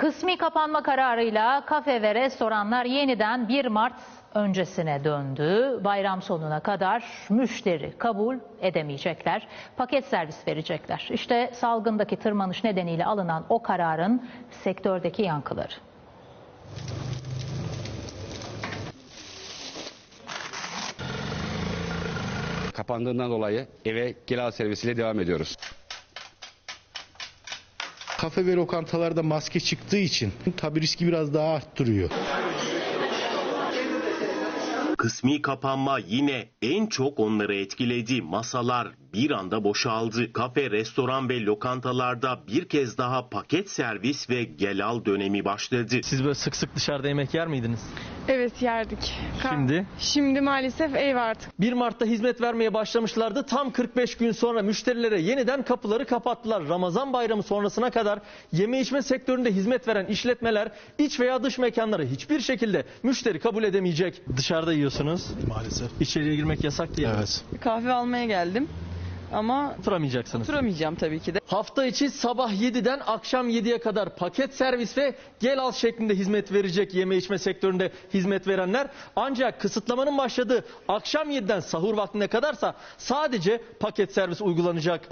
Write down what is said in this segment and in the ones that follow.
Kısmi kapanma kararıyla kafe ve restoranlar yeniden 1 Mart öncesine döndü. Bayram sonuna kadar müşteri kabul edemeyecekler. Paket servis verecekler. İşte salgındaki tırmanış nedeniyle alınan o kararın sektördeki yankıları. Kapandığından dolayı eve gel al servisiyle devam ediyoruz. Kafe ve lokantalarda maske çıktığı için tabi riski biraz daha arttırıyor. Kısmi kapanma yine en çok onları etkiledi. Masalar bir anda boşaldı. Kafe, restoran ve lokantalarda bir kez daha paket servis ve gel al dönemi başladı. Siz böyle sık sık dışarıda yemek yer miydiniz? Evet yerdik. Ka- Şimdi? Şimdi maalesef ev artık. 1 Mart'ta hizmet vermeye başlamışlardı. Tam 45 gün sonra müşterilere yeniden kapıları kapattılar. Ramazan bayramı sonrasına kadar yeme içme sektöründe hizmet veren işletmeler iç veya dış mekanları hiçbir şekilde müşteri kabul edemeyecek. Dışarıda yiyorsunuz. Maalesef. İçeriye girmek yasak diye. mi? Evet. Kahve almaya geldim ama Oturamayacaksınız. oturamayacağım tabii ki de. Hafta içi sabah 7'den akşam 7'ye kadar paket servis ve gel al şeklinde hizmet verecek yeme içme sektöründe hizmet verenler. Ancak kısıtlamanın başladığı akşam 7'den sahur vaktine kadarsa sadece paket servis uygulanacak.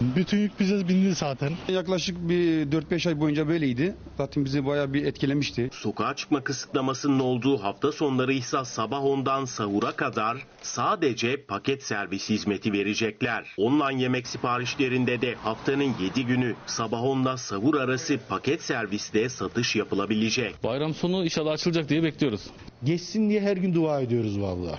Bütün yük bize bindi zaten. Yaklaşık bir 4-5 ay boyunca böyleydi. Zaten bizi bayağı bir etkilemişti. Sokağa çıkma kısıtlamasının olduğu hafta sonları ise sabah 10'dan sahura kadar sadece paket servis hizmeti verecekler. Online yemek siparişlerinde de haftanın 7 günü sabah 10'da sahur arası paket serviste satış yapılabilecek. Bayram sonu inşallah açılacak diye bekliyoruz. Geçsin diye her gün dua ediyoruz vallahi.